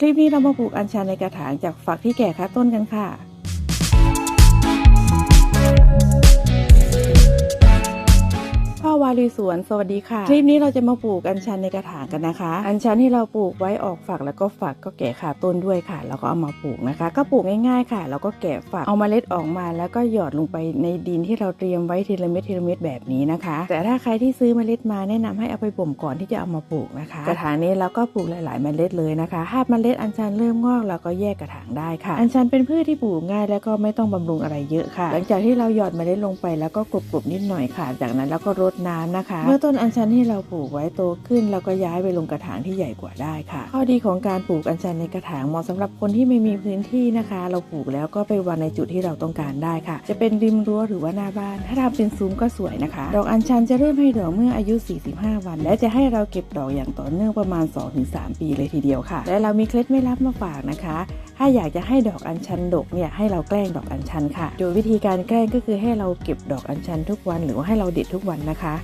คลิปนี้เรามาปลูกอัญชันในกระถางจากฝักที่แก่ค่าต้นกันค่ะ วารีสวน สวัสดีค่ะ คลิปนี้เราจะมาปลูกอัญชันในกระถางกันนะคะ อัญชันที่เราปลูกไว้ออกฝักแล้วก็ฝักก็แก่ขาต้นด้วยค่ะ แล้วก็เอามาปลูกนะคะ ก็ปลูกง่ายๆค่ะ แล้วก็แกะฝักเอาเมล็ดออกมา แล้วก็หยอดลงไปในดินที่เราเตรียมไว้ทีละเม็ดทีละเม็ดแบบนี้นะคะ แต่ถ้าใครที่ซื้อเมล็ดมาแนะนำให้เอาไปบ่มก่อนที่จะเอามาปลูกนะคะ กระถางนี้เราก็ปลูกหลายๆเมล็ดเลยนะคะถ้าเมล็ดอัญชันเริ่มงอกเราก็แยกกระถางได้ค่ะ อัญชันเป็นพืชที่ปลูกง่าย แล้วก็ไม่ต้องบำรุงอะไรเยอะค่ะ หลังจากที่เราหยอดเมล็ดลงไปแล้วก็กลบๆนิดหน่อยค่ะ จากนั้นแล้วก็รดนำนะคะ เมื่อต้นอัญชันที่เราปลูกไว้โตขึ้นเราก็ย้ายไปลงกระถางที่ใหญ่กว่าได้ค่ะ ข้อดีของการปลูกอัญชันในกระถางเหมาะสำหรับคนที่ไม่มีพื้นที่นะคะ เราปลูกแล้วก็ไปวางในจุดที่เราต้องการได้ค่ะ จะเป็นริมรั้วหรือว่าหน้าบ้าน ถ้าทำเป็นซุ้มก็สวยนะคะ ดอกอัญชันจะเริ่มให้ดอกเมื่ออายุ 45 วัน และจะให้เราเก็บดอกอย่างต่อเนื่องประมาณ 2-3 ปีเลยทีเดียวค่ะ และเรามีเคล็ดไม่ลับมาฝากนะคะ ถ้าอยากจะให้ดอกอัญชันดกเนี่ยให้เราแกล้งดอกอัญชันค่ะ โดยวิธีการแกล้งก็คือให้เราเก็บดอกอัญชันทุกวันหรือว่าให้เราเด็ดทุกวันนะคะ